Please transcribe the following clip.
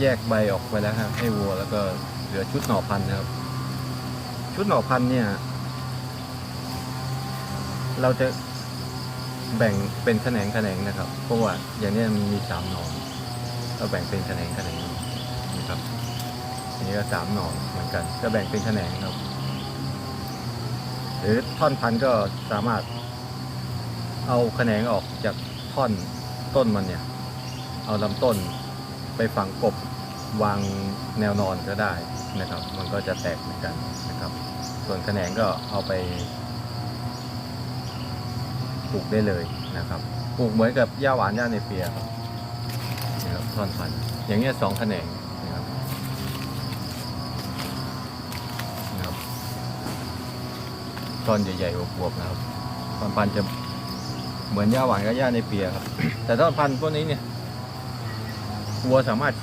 แยกใบออกไปแล้วครับให้วัวแล้วก็เหลือชุดหน่อพันธุ์นะครับ ชุดหน่อพันธุ์เนี่ย เราจะแบ่งเป็นแขนงแขนงนะครับ เพราะว่าอย่างนี้มันมีสามหน่อเราแบ่งเป็นแขนงแขนงนะครับอันนี้ก็สามหน่อเหมือนกัน ก็แบ่งเป็นแขนงครับ หรือท่อนพันธุ์ก็สามารถเอาแขนงออกจากท่อนต้นมันเนี่ย เอาลำต้น ไปฝังกบวางแนวนอนก็ได้นะครับ มันก็จะแตกเหมือนกันนะครับ ส่วนแขนงก็เอาไปปลูกได้เลยนะครับปลูกเหมือนกับหญ้าหวานหญ้าในเปียครับนะครับท่อนพันธุ์อย่างเงี้ยสองแขนงนะครับนะครับท่อนใหญ่ๆอวบๆนะครับท่อนพันธุ์จะเหมือนหญ้าหวานกับหญ้าในเปียครับ แต่ท่อนพันธุ์พวกนี้เนี่ย วัวสามารถ